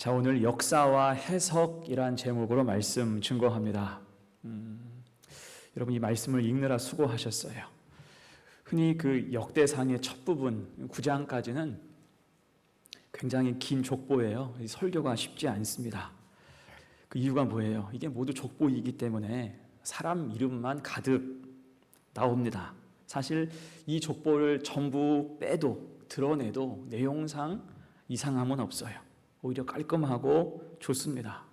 자 오늘 역사와 해석이란 제목으로 말씀 증거합니다. 음, 여러분 이 말씀을 읽느라 수고하셨어요. 흔히 그 역대상의 첫 부분 9장까지는 굉장히 긴 족보예요. 이 설교가 쉽지 않습니다. 그 이유가 뭐예요? 이게 모두 족보이기 때문에 사람 이름만 가득 나옵니다. 사실 이 족보를 전부 빼도 드러내도 내용상 이상함은 없어요. 오히려 깔끔하고 좋습니다.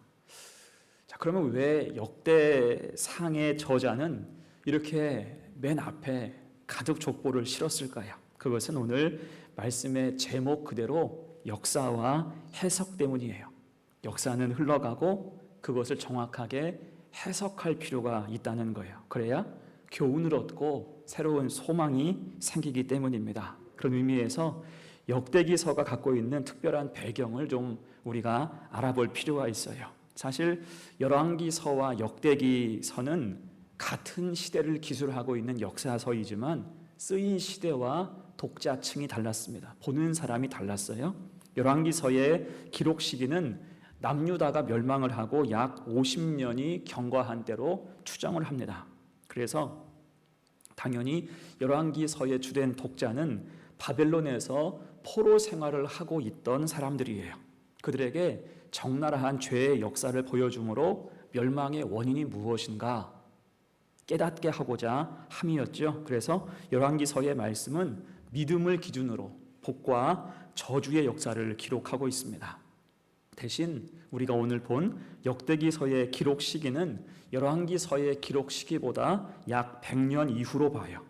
자, 그러면 왜 역대상의 저자는 이렇게 맨 앞에 가득 족보를 실었을까요? 그것은 오늘 말씀의 제목 그대로 역사와 해석 때문이에요. 역사는 흘러가고 그것을 정확하게 해석할 필요가 있다는 거예요. 그래야 교훈을 얻고 새로운 소망이 생기기 때문입니다. 그런 의미에서 역대기서가 갖고 있는 특별한 배경을 좀 우리가 알아볼 필요가 있어요. 사실 열왕기서와 역대기서는 같은 시대를 기술하고 있는 역사서이지만 쓰인 시대와 독자층이 달랐습니다. 보는 사람이 달랐어요. 열왕기서의 기록 시기는 남유다가 멸망을 하고 약 50년이 경과한 때로 추정을 합니다. 그래서 당연히 열왕기서의 주된 독자는 바벨론에서 포로 생활을 하고 있던 사람들이에요. 그들에게 적나라한 죄의 역사를 보여주므로 멸망의 원인이 무엇인가 깨닫게 하고자 함이었죠. 그래서 열왕기서의 말씀은 믿음을 기준으로 복과 저주의 역사를 기록하고 있습니다. 대신 우리가 오늘 본 역대기서의 기록 시기는 열왕기서의 기록 시기보다 약 100년 이후로 봐요.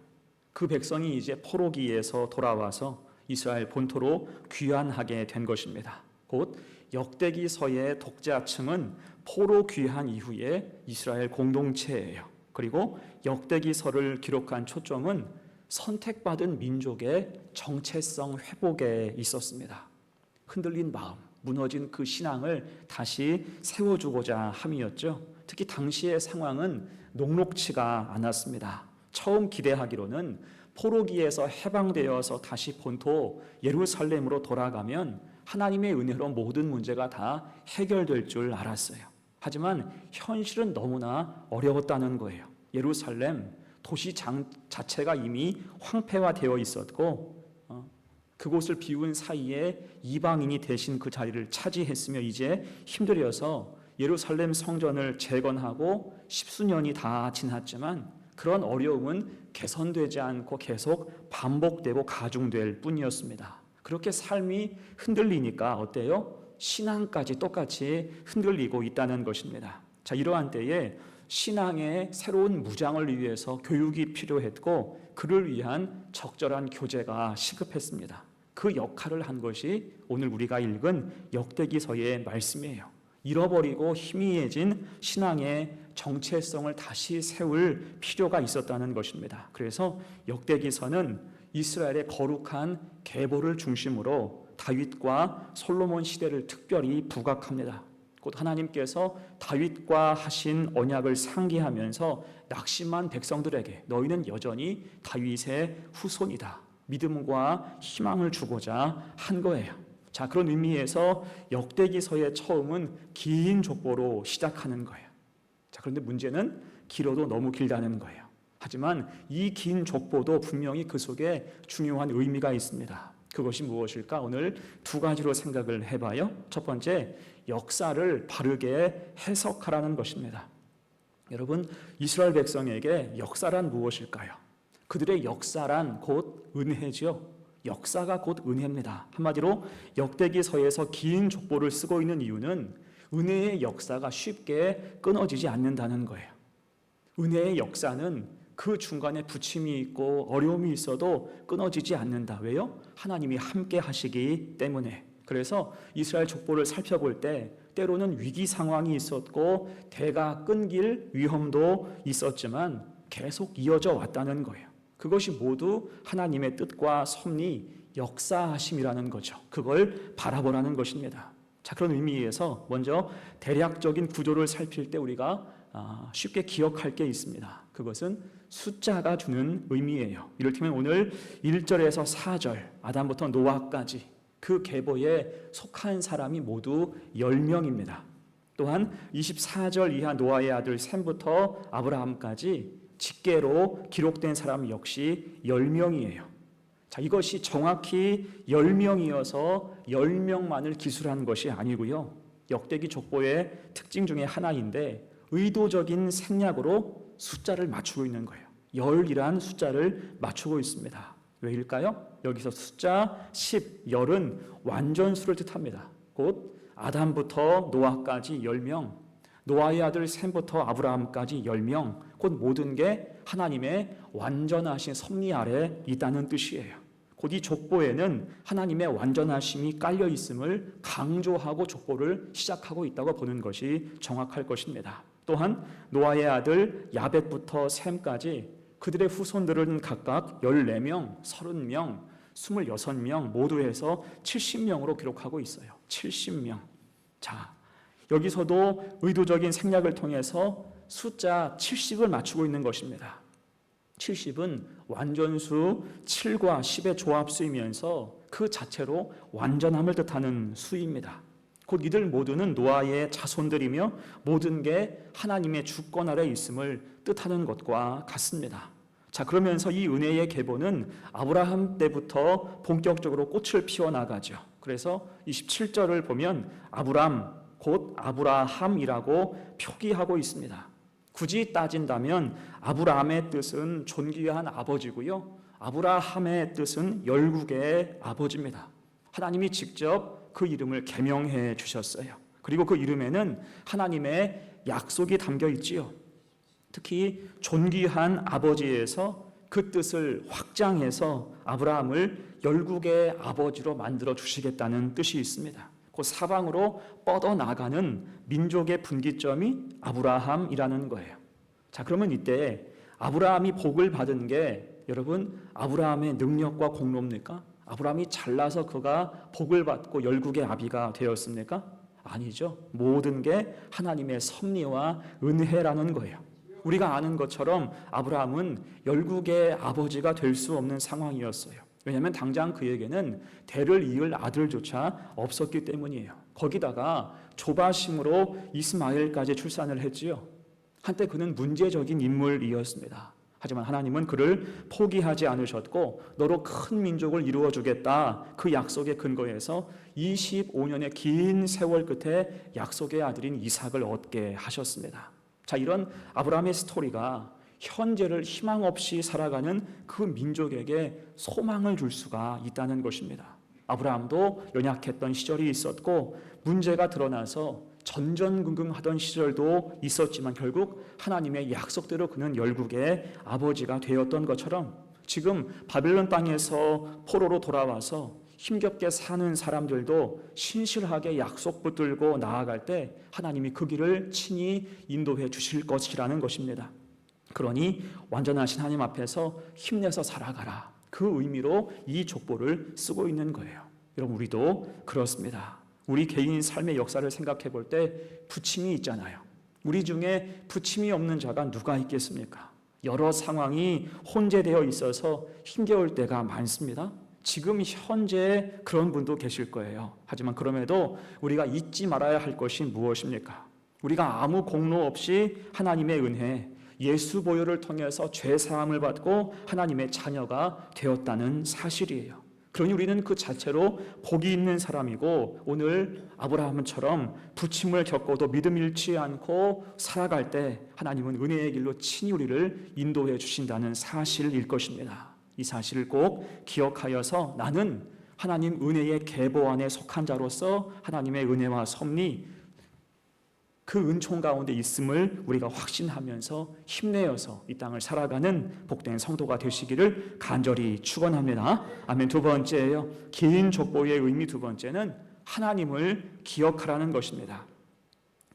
그 백성이 이제 포로기에서 돌아와서 이스라엘 본토로 귀환하게 된 것입니다. 곧 역대기서의 독자층은 포로 귀환 이후에 이스라엘 공동체예요. 그리고 역대기서를 기록한 초점은 선택받은 민족의 정체성 회복에 있었습니다. 흔들린 마음, 무너진 그 신앙을 다시 세워주고자 함이었죠. 특히 당시의 상황은 녹록치가 않았습니다. 처음 기대하기로는 포로기에서 해방되어서 다시 본토 예루살렘으로 돌아가면 하나님의 은혜로 모든 문제가 다 해결될 줄 알았어요. 하지만 현실은 너무나 어려웠다는 거예요. 예루살렘 도시 장, 자체가 이미 황폐화되어 있었고 어, 그곳을 비운 사이에 이방인이 대신 그 자리를 차지했으며 이제 힘들어서 예루살렘 성전을 재건하고 십수년이 다 지났지만 그런 어려움은 개선되지 않고 계속 반복되고 가중될 뿐이었습니다. 그렇게 삶이 흔들리니까 어때요? 신앙까지 똑같이 흔들리고 있다는 것입니다. 자, 이러한 때에 신앙의 새로운 무장을 위해서 교육이 필요했고 그를 위한 적절한 교재가 시급했습니다. 그 역할을 한 것이 오늘 우리가 읽은 역대기서의 말씀이에요. 잃어버리고 희미해진 신앙의 정체성을 다시 세울 필요가 있었다는 것입니다. 그래서 역대기서는 이스라엘의 거룩한 계보를 중심으로 다윗과 솔로몬 시대를 특별히 부각합니다. 곧 하나님께서 다윗과 하신 언약을 상기하면서 낙심한 백성들에게 너희는 여전히 다윗의 후손이다. 믿음과 희망을 주고자 한 거예요. 자, 그런 의미에서 역대기서의 처음은 긴 족보로 시작하는 거예요. 자, 그런데 문제는 길어도 너무 길다는 거예요. 하지만 이 긴 족보도 분명히 그 속에 중요한 의미가 있습니다. 그것이 무엇일까? 오늘 두 가지로 생각을 해봐요. 첫 번째, 역사를 바르게 해석하라는 것입니다. 여러분, 이스라엘 백성에게 역사란 무엇일까요? 그들의 역사란 곧 은혜죠. 역사가 곧 은혜입니다. 한마디로 역대기서에서 긴 족보를 쓰고 있는 이유는 은혜의 역사가 쉽게 끊어지지 않는다는 거예요. 은혜의 역사는 그 중간에 부침이 있고 어려움이 있어도 끊어지지 않는다. 왜요? 하나님이 함께 하시기 때문에. 그래서 이스라엘 족보를 살펴볼 때 때로는 위기 상황이 있었고 대가 끊길 위험도 있었지만 계속 이어져 왔다는 거예요. 그것이 모두 하나님의 뜻과 섭리, 역사하심이라는 거죠. 그걸 바라보라는 것입니다. 자, 그런 의미에서 먼저 대략적인 구조를 살필 때 우리가 아, 쉽게 기억할 게 있습니다. 그것은 숫자가 주는 의미예요. 이를테면 오늘 1절에서 4절, 아담부터 노아까지 그 계보에 속한 사람이 모두 10명입니다. 또한 24절 이하 노아의 아들 셈부터 아브라함까지 직계로 기록된 사람 역시 10명이에요. 자, 이것이 정확히 10명이어서 10명만을 기술한 것이 아니고요. 역대기 족보의 특징 중에 하나인데 의도적인 생략으로 숫자를 맞추고 있는 거예요. 열이란 숫자를 맞추고 있습니다. 왜일까요? 여기서 숫자 10, 열은 완전수를 뜻합니다. 곧 아담부터 노아까지 10명, 노아의 아들 셈부터 아브라함까지 10명, 곧 모든 게 하나님의 완전하신 섭리 아래 있다는 뜻이에요. 곧 이 족보에는 하나님의 완전하심이 깔려 있음을 강조하고 족보를 시작하고 있다고 보는 것이 정확할 것입니다. 또한 노아의 아들 야벳부터 셈까지 그들의 후손들은 각각 14명, 30명, 26명 모두 해서 70명으로 기록하고 있어요. 70명. 자, 여기서도 의도적인 생략을 통해서 숫자 70을 맞추고 있는 것입니다. 70은 완전수 7과 10의 조합수이면서 그 자체로 완전함을 뜻하는 수입니다. 곧 이들 모두는 노아의 자손들이며 모든 게 하나님의 주권 아래 있음을 뜻하는 것과 같습니다. 자, 그러면서 이 은혜의 계보는 아브라함 때부터 본격적으로 꽃을 피워 나가죠. 그래서 27절을 보면 아브람 곧 아브라함이라고 표기하고 있습니다. 굳이 따진다면 아브라함의 뜻은 존귀한 아버지고요. 아브라함의 뜻은 열국의 아버지입니다. 하나님이 직접 그 이름을 개명해 주셨어요. 그리고 그 이름에는 하나님의 약속이 담겨 있지요. 특히 존귀한 아버지에서 그 뜻을 확장해서 아브라함을 열국의 아버지로 만들어 주시겠다는 뜻이 있습니다. 그 사방으로 뻗어 나가는 민족의 분기점이 아브라함이라는 거예요. 자, 그러면 이때 아브라함이 복을 받은 게 여러분 아브라함의 능력과 공로입니까? 아브라함이 잘나서 그가 복을 받고 열국의 아비가 되었습니까? 아니죠. 모든 게 하나님의 섭리와 은혜라는 거예요. 우리가 아는 것처럼 아브라함은 열국의 아버지가 될 수 없는 상황이었어요. 왜냐하면 당장 그에게는 대를 이을 아들조차 없었기 때문이에요. 거기다가 조바심으로 이스마엘까지 출산을 했지요. 한때 그는 문제적인 인물이었습니다. 하지만 하나님은 그를 포기하지 않으셨고 너로 큰 민족을 이루어 주겠다. 그 약속의 근거에서 25년의 긴 세월 끝에 약속의 아들인 이삭을 얻게 하셨습니다. 자, 이런 아브라함의 스토리가 현재를 희망 없이 살아가는 그 민족에게 소망을 줄 수가 있다는 것입니다. 아브라함도 연약했던 시절이 있었고 문제가 드러나서 전전긍긍하던 시절도 있었지만 결국 하나님의 약속대로 그는 열국의 아버지가 되었던 것처럼 지금 바벨론 땅에서 포로로 돌아와서 힘겹게 사는 사람들도 신실하게 약속 붙들고 나아갈 때 하나님이 그 길을 친히 인도해 주실 것이라는 것입니다. 그러니 완전하신 하나님 앞에서 힘내서 살아가라. 그 의미로 이 족보를 쓰고 있는 거예요. 여러분 우리도 그렇습니다. 우리 개인 삶의 역사를 생각해 볼 때 부침이 있잖아요. 우리 중에 부침이 없는 자가 누가 있겠습니까? 여러 상황이 혼재되어 있어서 힘겨울 때가 많습니다. 지금 현재 그런 분도 계실 거예요. 하지만 그럼에도 우리가 잊지 말아야 할 것이 무엇입니까? 우리가 아무 공로 없이 하나님의 은혜, 예수 보혈을 통해서 죄 사함을 받고 하나님의 자녀가 되었다는 사실이에요. 그러니 우리는 그 자체로 복이 있는 사람이고 오늘 아브라함처럼 부침을 겪어도 믿음 잃지 않고 살아갈 때 하나님은 은혜의 길로 친히 우리를 인도해 주신다는 사실일 것입니다. 이 사실을 꼭 기억하여서 나는 하나님 은혜의 계보 안에 속한 자로서 하나님의 은혜와 섭리 그 은총 가운데 있음을 우리가 확신하면서 힘내어서 이 땅을 살아가는 복된 성도가 되시기를 간절히 축원합니다. 아멘. 두 번째예요. 긴 족보의 의미 두 번째는 하나님을 기억하라는 것입니다.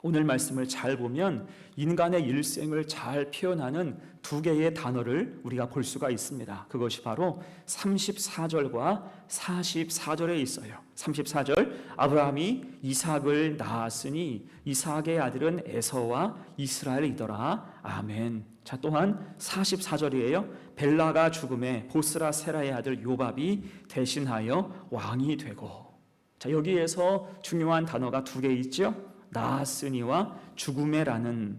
오늘 말씀을 잘 보면 인간의 일생을 잘 표현하는 두 개의 단어를 우리가 볼 수가 있습니다. 그것이 바로 34절과 44절에 있어요. 34절 아브라함이 이삭을 낳았으니 이삭의 아들은 에서와 이스라엘이더라. 아멘. 자 또한 44절이에요. 벨라가 죽음에 보스라 세라의 아들 요밥이 대신하여 왕이 되고 자, 여기에서 중요한 단어가 두 개 있죠. 나았으니와 죽음에라는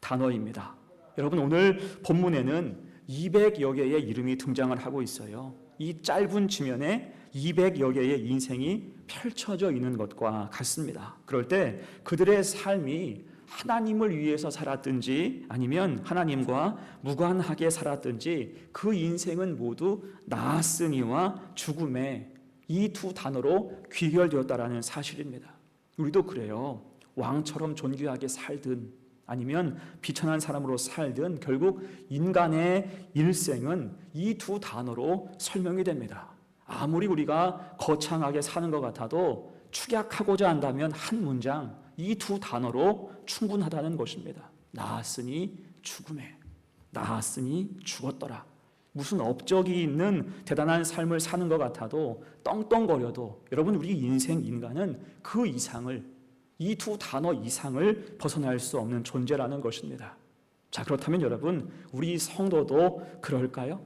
단어입니다. 여러분 오늘 본문에는 200여 개의 이름이 등장을 하고 있어요. 이 짧은 지면에 200여 개의 인생이 펼쳐져 있는 것과 같습니다. 그럴 때 그들의 삶이 하나님을 위해서 살았든지 아니면 하나님과 무관하게 살았든지 그 인생은 모두 나았으니와 죽음에 이 두 단어로 귀결되었다라는 사실입니다. 우리도 그래요. 왕처럼 존귀하게 살든 아니면 비천한 사람으로 살든 결국 인간의 일생은 이 두 단어로 설명이 됩니다. 아무리 우리가 거창하게 사는 것 같아도 축약하고자 한다면 한 문장 이 두 단어로 충분하다는 것입니다. 나았으니 죽음에 나았으니 죽었더라. 무슨 업적이 있는 대단한 삶을 사는 것 같아도 떵떵거려도 여러분 우리 인생 인간은 그 이상을 이 두 단어 이상을 벗어날 수 없는 존재라는 것입니다. 자, 그렇다면 여러분, 우리 성도도 그럴까요?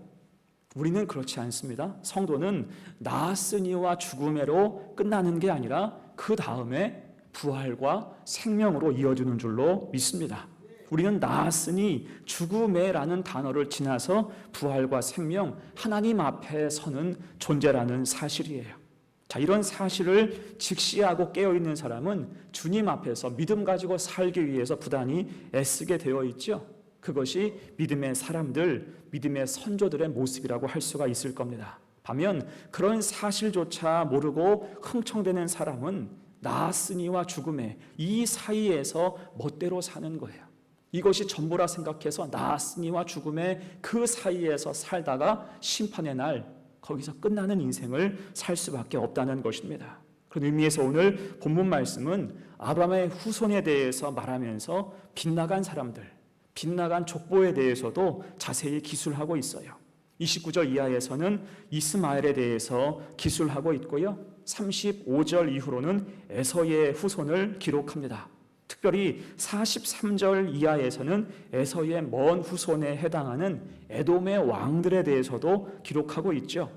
우리는 그렇지 않습니다. 성도는 나았으니와 죽음에로 끝나는 게 아니라 그 다음에 부활과 생명으로 이어지는 줄로 믿습니다. 우리는 나았으니 죽음에라는 단어를 지나서 부활과 생명, 하나님 앞에 서는 존재라는 사실이에요. 자, 이런 사실을 직시하고 깨어있는 사람은 주님 앞에서 믿음 가지고 살기 위해서 부단히 애쓰게 되어 있죠. 그것이 믿음의 사람들, 믿음의 선조들의 모습이라고 할 수가 있을 겁니다. 반면 그런 사실조차 모르고 흥청대는 사람은 나았으니와 죽음에 이 사이에서 멋대로 사는 거예요. 이것이 전부라 생각해서 나았으니와 죽음의 그 사이에서 살다가 심판의 날 거기서 끝나는 인생을 살 수밖에 없다는 것입니다. 그런 의미에서 오늘 본문 말씀은 아브라함의 후손에 대해서 말하면서 빗나간 사람들, 빗나간 족보에 대해서도 자세히 기술하고 있어요. 29절 이하에서는 이스마엘에 대해서 기술하고 있고요. 35절 이후로는 에서의 후손을 기록합니다. 특별히 43절 이하에서는 에서의 먼 후손에 해당하는 에돔의 왕들에 대해서도 기록하고 있죠.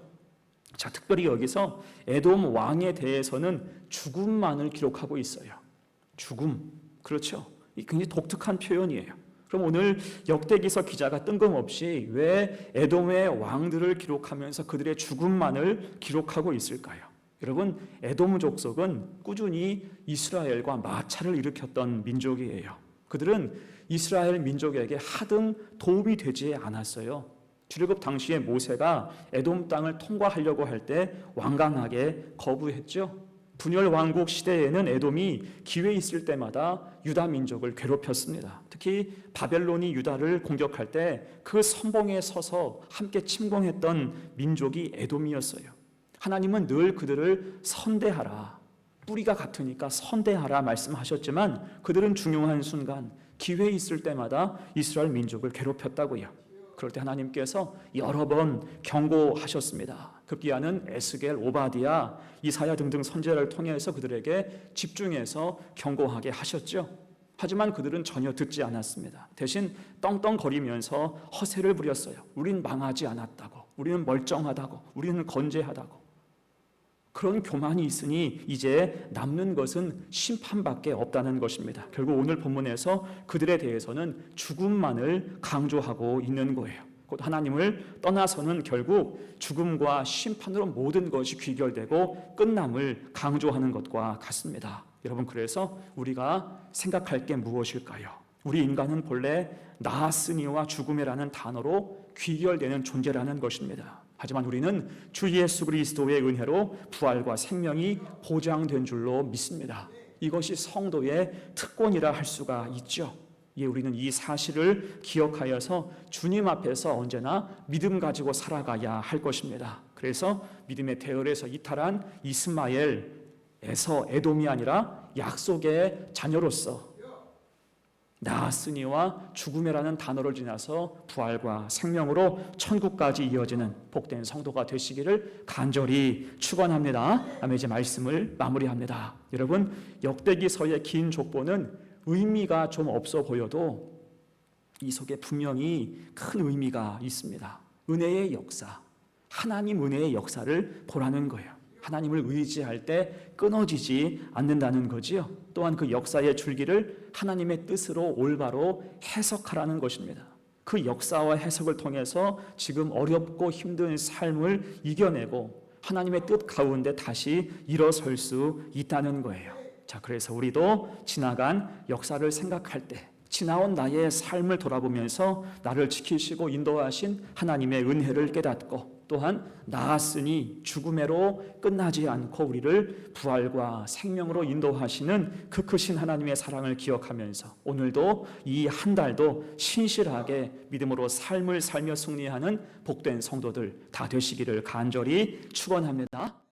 자, 특별히 여기서 에돔 왕에 대해서는 죽음만을 기록하고 있어요. 죽음. 그렇죠. 이 굉장히 독특한 표현이에요. 그럼 오늘 역대기서 기자가 뜬금없이 왜 에돔의 왕들을 기록하면서 그들의 죽음만을 기록하고 있을까요? 여러분, 에돔 족속은 꾸준히 이스라엘과 마찰을 일으켰던 민족이에요. 그들은 이스라엘 민족에게 하등 도움이 되지 않았어요. 출애굽 당시에 모세가 에돔 땅을 통과하려고 할 때 완강하게 거부했죠. 분열 왕국 시대에는 에돔이 기회 있을 때마다 유다 민족을 괴롭혔습니다. 특히 바벨론이 유다를 공격할 때 그 선봉에 서서 함께 침공했던 민족이 에돔이었어요. 하나님은 늘 그들을 선대하라. 뿌리가 같으니까 선대하라 말씀하셨지만 그들은 중요한 순간 기회 있을 때마다 이스라엘 민족을 괴롭혔다고요. 그럴 때 하나님께서 여러 번 경고하셨습니다. 급기야는 에스겔, 오바디아, 이사야 등등 선제를 통해서 그들에게 집중해서 경고하게 하셨죠. 하지만 그들은 전혀 듣지 않았습니다. 대신 떵떵거리면서 허세를 부렸어요. 우린 망하지 않았다고. 우리는 멀쩡하다고. 우리는 건재하다고. 그런 교만이 있으니 이제 남는 것은 심판밖에 없다는 것입니다. 결국 오늘 본문에서 그들에 대해서는 죽음만을 강조하고 있는 거예요. 곧 하나님을 떠나서는 결국 죽음과 심판으로 모든 것이 귀결되고 끝남을 강조하는 것과 같습니다. 여러분 그래서 우리가 생각할 게 무엇일까요? 우리 인간은 본래 나았으니와 죽음이라는 단어로 귀결되는 존재라는 것입니다. 하지만 우리는 주 예수 그리스도의 은혜로 부활과 생명이 보장된 줄로 믿습니다. 이것이 성도의 특권이라 할 수가 있죠. 예, 우리는 이 사실을 기억하여서 주님 앞에서 언제나 믿음 가지고 살아가야 할 것입니다. 그래서 믿음의 대열에서 이탈한 이스마엘에서 에돔이 아니라 약속의 자녀로서 나았으니와 죽음이라는 단어를 지나서 부활과 생명으로 천국까지 이어지는 복된 성도가 되시기를 간절히 축원합니다. 다음에 이제 말씀을 마무리합니다. 여러분 역대기서의 긴 족보는 의미가 좀 없어 보여도 이 속에 분명히 큰 의미가 있습니다. 은혜의 역사, 하나님 은혜의 역사를 보라는 거예요. 하나님을 의지할 때 끊어지지 않는다는 거지요. 또한 그 역사의 줄기를 하나님의 뜻으로 올바로 해석하라는 것입니다. 그 역사와 해석을 통해서 지금 어렵고 힘든 삶을 이겨내고 하나님의 뜻 가운데 다시 일어설 수 있다는 거예요. 자, 그래서 우리도 지나간 역사를 생각할 때 지나온 나의 삶을 돌아보면서 나를 지키시고 인도하신 하나님의 은혜를 깨닫고 또한 나았으니 죽음으로 끝나지 않고 우리를 부활과 생명으로 인도하시는 그 크신 하나님의 사랑을 기억하면서 오늘도 이 한 달도 신실하게 믿음으로 삶을 살며 승리하는 복된 성도들 다 되시기를 간절히 축원합니다.